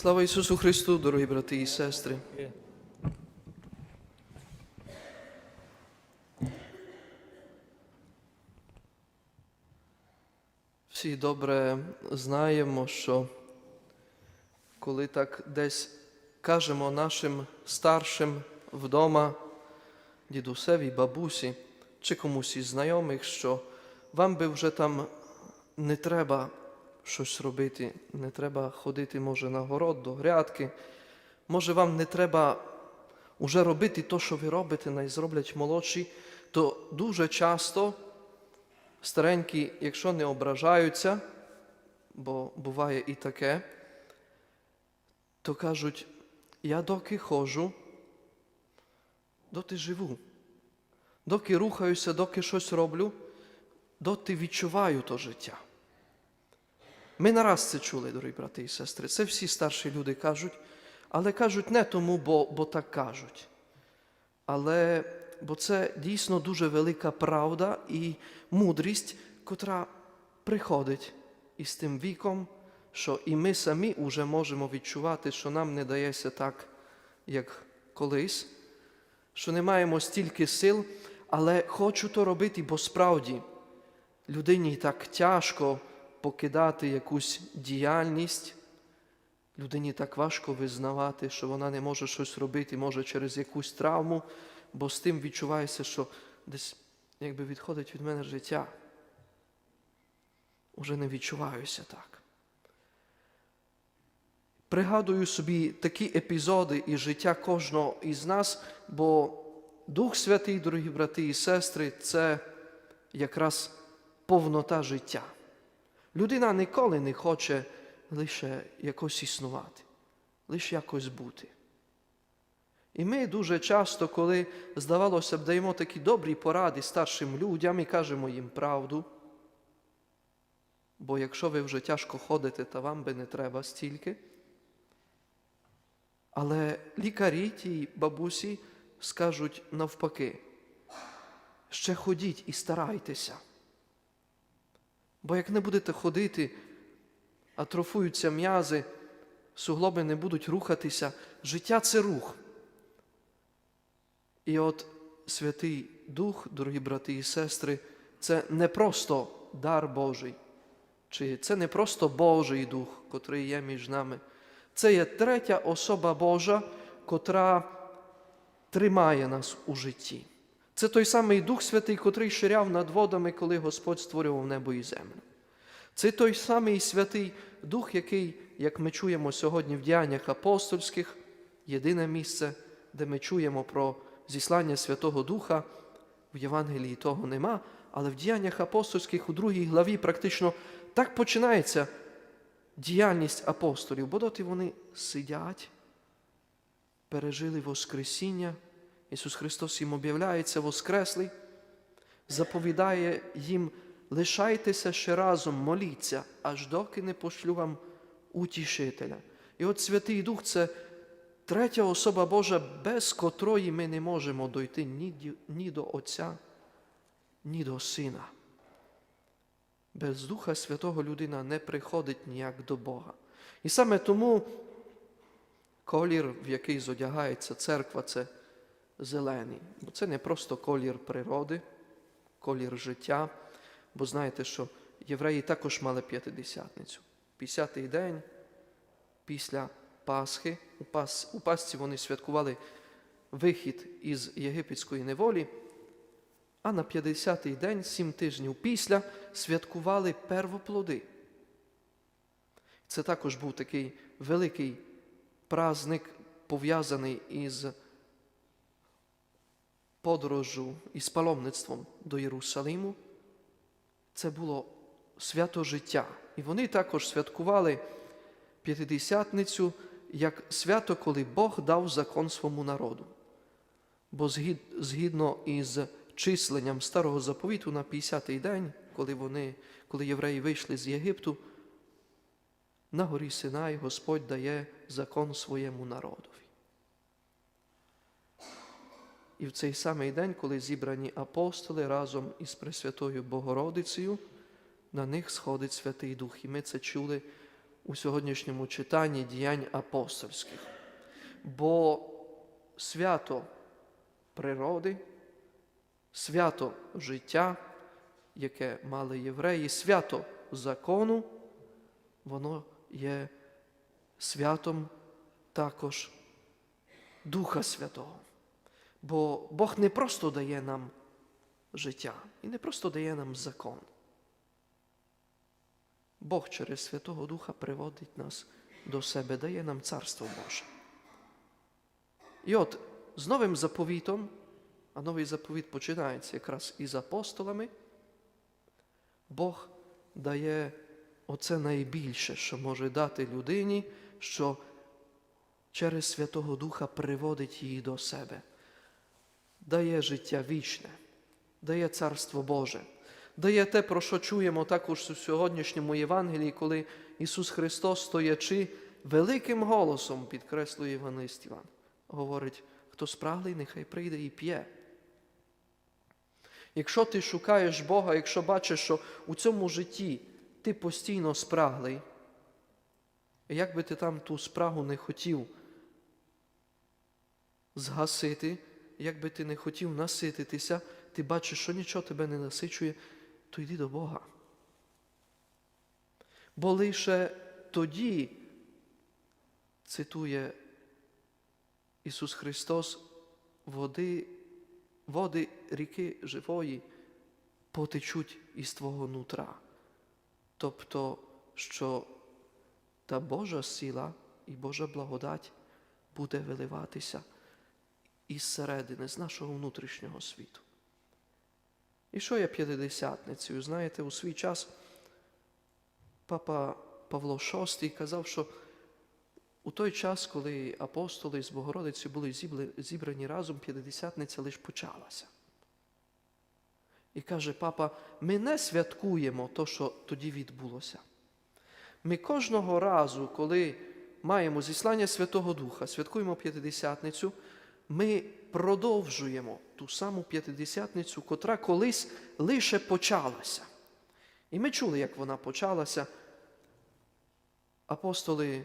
Слава Ісусу Христу, дорогі брати і сестри. Всі добре знаємо, що коли так десь кажемо нашим старшим вдома, дідусеві, бабусі чи комусь із знайомих, що вам би вже там не треба щось робити, не треба ходити, може, на город, до грядки, може, вам не треба уже робити те, що ви робите, най зроблять молодші, то дуже часто старенькі, якщо не ображаються, бо буває і таке, то кажуть, я доки ходжу, доти живу. Доки рухаюся, доки щось роблю, доти відчуваю то життя. Ми нараз це чули, дорогі брати і сестри. Це всі старші люди кажуть, але кажуть не тому, бо, бо так кажуть. Але бо це дійсно дуже велика правда і мудрість, котра приходить із тим віком, що і ми самі вже можемо відчувати, що нам не дається так, як колись, що не маємо стільки сил, але хочу то робити, бо справді людині так тяжко покидати якусь діяльність. Людині так важко визнавати, що вона не може щось робити, може через якусь травму, бо з тим відчувається, що десь якби відходить від мене життя. Уже не відчуваюся так. Пригадую собі такі епізоди із життя кожного із нас, бо Дух Святий, дорогі брати і сестри, це якраз повнота життя. Людина ніколи не хоче лише якось існувати, лише якось бути. І ми дуже часто, коли, здавалося б, даємо такі добрі поради старшим людям і кажемо їм правду. Бо якщо ви вже тяжко ходите, то вам би не треба стільки. Але лікарі ті бабусі скажуть навпаки, ще ходіть і старайтеся. Бо як не будете ходити, атрофуються м'язи, суглоби не будуть рухатися, життя це рух. І от Святий Дух, дорогі брати і сестри, це не просто дар Божий, чи це не просто Божий Дух, котрий є між нами. Це є третя особа Божа, котра тримає нас у житті. Це той самий Дух Святий, котрий ширяв над водами, коли Господь створював небо і землю. Це той самий Святий Дух, який, як ми чуємо сьогодні в діяннях апостольських, єдине місце, де ми чуємо про зіслання Святого Духа, в Євангелії того нема, але в діяннях апостольських у другій главі практично так починається діяльність апостолів, бо доти вони сидять, пережили Воскресіння. Ісус Христос їм об'являється Воскреслий, заповідає їм, лишайтеся ще разом, моліться, аж доки не пошлю вам утішителя. І от Святий Дух це третя особа Божа, без котрої ми не можемо дойти ні, до Отця, ні до Сина. Без Духа Святого людина не приходить ніяк до Бога. І саме тому колір, в який зодягається церква, це зелений. Бо це не просто колір природи, колір життя. Бо знаєте, що євреї також мали п'ятидесятницю. П'ятдесятий день після Пасхи, у, Пас, у Пасці вони святкували вихід із єгипетської неволі, а на 50-й день, сім тижнів після, святкували первоплоди. Це також був такий великий праздник, пов'язаний із подорожу із паломництвом до Єрусалиму. Це було свято життя. І вони також святкували П'ятидесятницю як свято, коли Бог дав закон своєму народу. Бо згід, згідно із численням старого заповіту на 50-й день, коли, вони, коли євреї вийшли з Єгипту, на горі Синай Господь дає закон своєму народові. І в цей самий день, коли зібрані апостоли разом із Пресвятою Богородицею, на них сходить Святий Дух. І ми це чули у сьогоднішньому читанні діянь апостольських. Бо свято природи, свято життя, яке мали євреї, свято закону, воно є святом також Духа Святого. Бо Бог не просто дає нам життя і не просто дає нам закон. Бог через Святого Духа приводить нас до себе, дає нам Царство Боже. І от з новим заповітом, а новий заповіт починається якраз із апостолами, Бог дає оце найбільше, що може дати людині, що через Святого Духа приводить її до себе, дає життя вічне, дає Царство Боже, дає те, про що чуємо також у сьогоднішньому Євангелії, коли Ісус Христос, стоячи великим голосом, підкреслює Євангелист Іван, говорить, хто спраглий, нехай прийде і п'є. Якщо ти шукаєш Бога, якщо бачиш, що у цьому житті ти постійно спраглий, як би ти там ту спрагу не хотів згасити, як би ти не хотів насититися, ти бачиш, що нічого тебе не насичує, то йди до Бога. Бо лише тоді, цитує Ісус Христос, води, води ріки живої потечуть із твого нутра. Тобто, що та Божа сила і Божа благодать буде виливатися із середини, з нашого внутрішнього світу. І що є п'ятидесятницею? Знаєте, у свій час папа Павло VI казав, що у той час, коли апостоли з Богородиці були зібрані разом, п'ятидесятниця лише почалася. І каже папа, ми не святкуємо то, що тоді відбулося. Ми кожного разу, коли маємо зіслання Святого Духа, святкуємо п'ятидесятницю, ми продовжуємо ту саму п'ятидесятницю, котра колись лише почалася. І ми чули, як вона почалася. Апостоли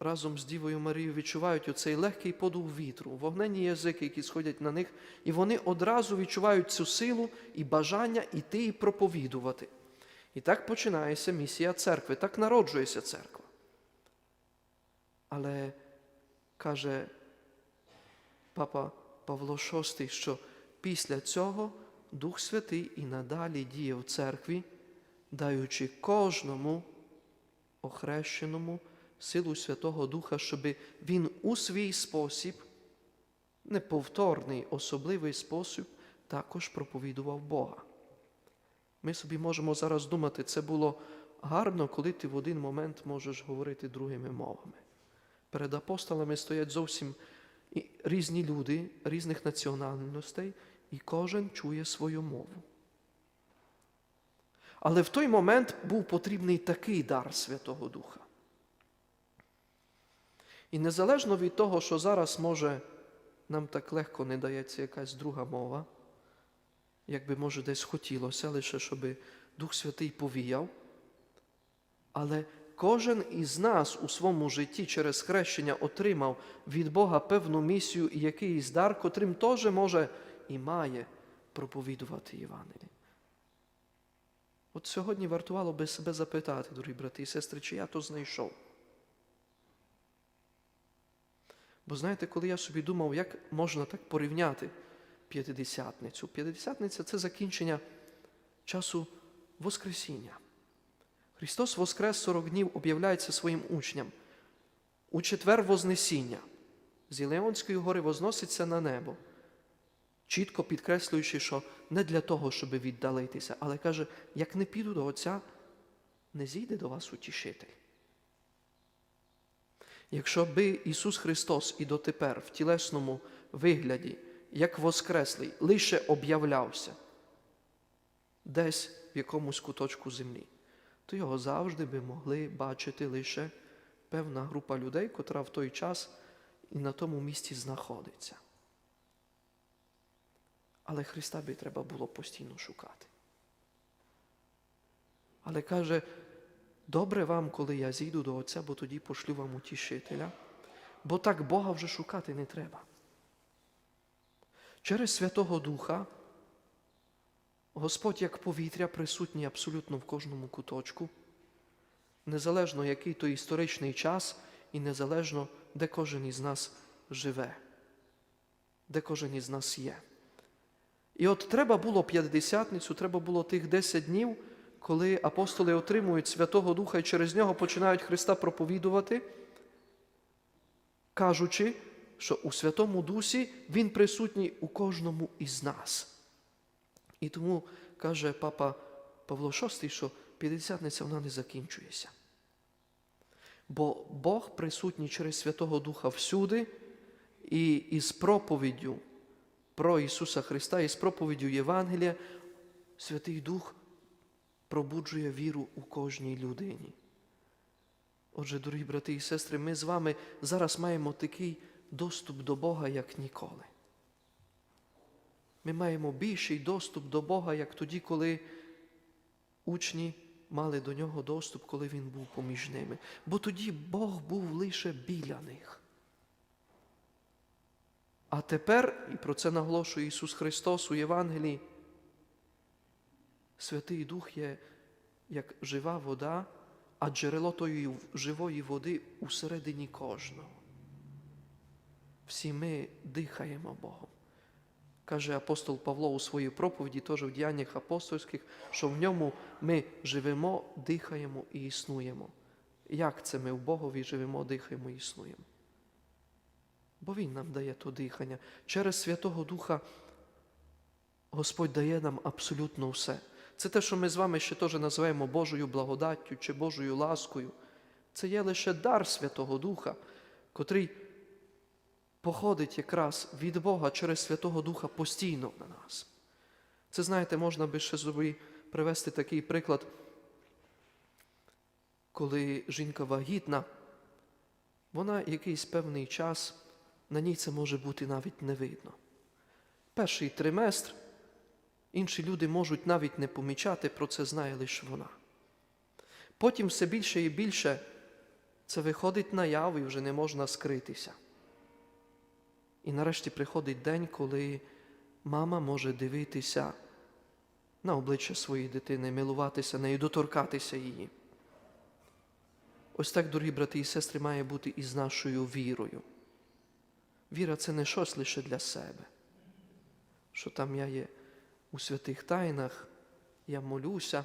разом з Дівою Марією відчувають оцей легкий подув вітру, вогненні язики, які сходять на них, і вони одразу відчувають цю силу і бажання іти і проповідувати. І так починається місія церкви, так народжується церква. Але каже папа Павло VI, що після цього Дух Святий і надалі діє в церкві, даючи кожному охрещеному силу Святого Духа, щоб він у свій спосіб, неповторний, особливий спосіб, також проповідував Бога. Ми собі можемо зараз думати, це було гарно, коли ти в один момент можеш говорити другими мовами. Перед апостолами стоять зовсім різні люди, різних національностей, і кожен чує свою мову. Але в той момент був потрібний такий дар Святого Духа. І незалежно від того, що зараз може нам так легко не дається якась друга мова, як би, може, десь хотілося, лише щоб Дух Святий повіяв. Але кожен із нас у своєму житті через хрещення отримав від Бога певну місію і якийсь дар, котрим теж може і має проповідувати Євангеліє. От сьогодні вартувало би себе запитати, дорогі брати і сестри, чи я то знайшов. Бо знаєте, коли я собі думав, як можна так порівняти п'ятидесятницю. П'ятидесятниця це закінчення часу Воскресіння. Христос Воскрес 40 днів об'являється своїм учням. У четвер Вознесіння з Ілеонської гори возноситься на небо, чітко підкреслюючи, що не для того, щоб віддалитися, але каже, як не піду до Отця, не зійде до вас утішитель. Якщо би Ісус Христос і дотепер в тілесному вигляді, як Воскреслий, лише об'являвся десь в якомусь куточку землі, то його завжди би могли бачити лише певна група людей, котра в той час і на тому місці знаходиться. Але Христа би треба було постійно шукати. Але каже, добре вам, коли я зійду до Отця, бо тоді пошлю вам утішителя, бо так Бога вже шукати не треба. Через Святого Духа Господь як повітря присутній абсолютно в кожному куточку, незалежно який то історичний час і незалежно, де кожен із нас живе, де кожен із нас є. І от треба було п'ятдесятницю, треба було тих 10 днів, коли апостоли отримують Святого Духа і через нього починають Христа проповідувати, кажучи, що у Святому Дусі Він присутній у кожному із нас. І тому каже папа Павло VI, що п'ятдесятниця вона не закінчується. Бо Бог присутній через Святого Духа всюди, і із проповіддю про Ісуса Христа, і з проповіддю Євангелія, Святий Дух пробуджує віру у кожній людині. Отже, дорогі брати і сестри, ми з вами зараз маємо такий доступ до Бога, як ніколи. Ми маємо більший доступ до Бога, як тоді, коли учні мали до нього доступ, коли Він був поміж ними. Бо тоді Бог був лише біля них. А тепер, і про це наголошує Ісус Христос у Євангелії, Святий Дух є як жива вода, а джерело тої живої води усередині кожного. Всі ми дихаємо Богом. Каже апостол Павло у своїй проповіді, теж в діяннях апостольських, що в ньому ми живемо, дихаємо і існуємо. Як це ми в Богові живемо, дихаємо і існуємо? Бо Він нам дає то дихання. Через Святого Духа Господь дає нам абсолютно все. Це те, що ми з вами ще теж називаємо Божою благодаттю чи Божою ласкою. Це є лише дар Святого Духа, котрий походить якраз від Бога через Святого Духа постійно на нас. Це, знаєте, можна би ще собі привести такий приклад, коли жінка вагітна, вона якийсь певний час, на ній це може бути навіть не видно. Перший триместр інші люди можуть навіть не помічати, про це знає лише вона. Потім все більше і більше це виходить наяву і вже не можна скритися. І нарешті приходить день, коли мама може дивитися на обличчя своєї дитини, милуватися нею, доторкатися її. Ось так, дорогі брати і сестри, має бути і з нашою вірою. Віра це не щось лише для себе, що там я є у святих тайнах, я молюся,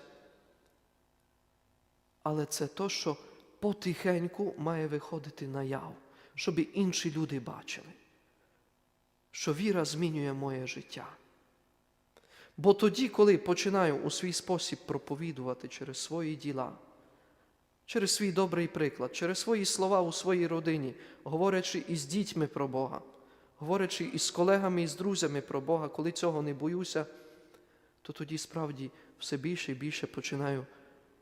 але це то, що потихеньку має виходити наяв, щоб інші люди бачили, що віра змінює моє життя. Бо тоді, коли починаю у свій спосіб проповідувати через свої діла, через свій добрий приклад, через свої слова у своїй родині, говорячи із дітьми про Бога, говорячи із колегами і з друзями про Бога, коли цього не боюся, то тоді справді все більше і більше починаю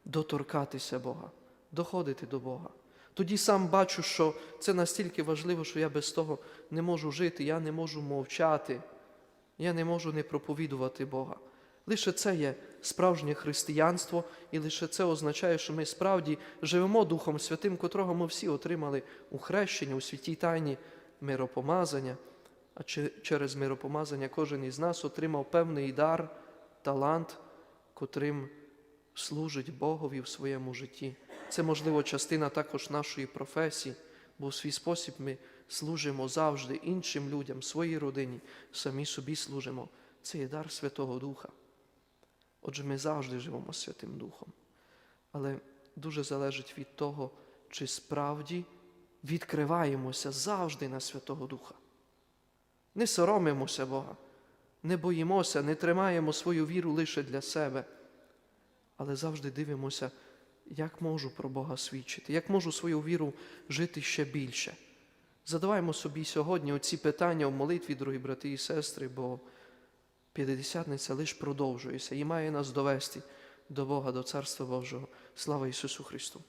доторкатися Бога, доходити до Бога. Тоді сам бачу, що це настільки важливо, що я без того не можу жити, я не можу мовчати, я не можу не проповідувати Бога. Лише це є справжнє християнство, і лише це означає, що ми справді живемо Духом Святим, котрого ми всі отримали у хрещенні, у святій тайні миропомазання, а через миропомазання кожен із нас отримав певний дар, талант, котрим служить Богові в своєму житті. Це, можливо, частина також нашої професії, бо в свій спосіб ми служимо завжди іншим людям, своїй родині, самі собі служимо. Це є дар Святого Духа. Отже, ми завжди живемо Святим Духом. Але дуже залежить від того, чи справді відкриваємося завжди на Святого Духа. Не соромимося Бога, не боїмося, не тримаємо свою віру лише для себе, але завжди дивимося, як можу про Бога свідчити, як можу свою віру жити ще більше. Задаваємо собі сьогодні оці питання в молитві, дорогі брати і сестри, бо П'ятдесятниця лише продовжується і має нас довести до Бога, до Царства Божого. Слава Ісусу Христу!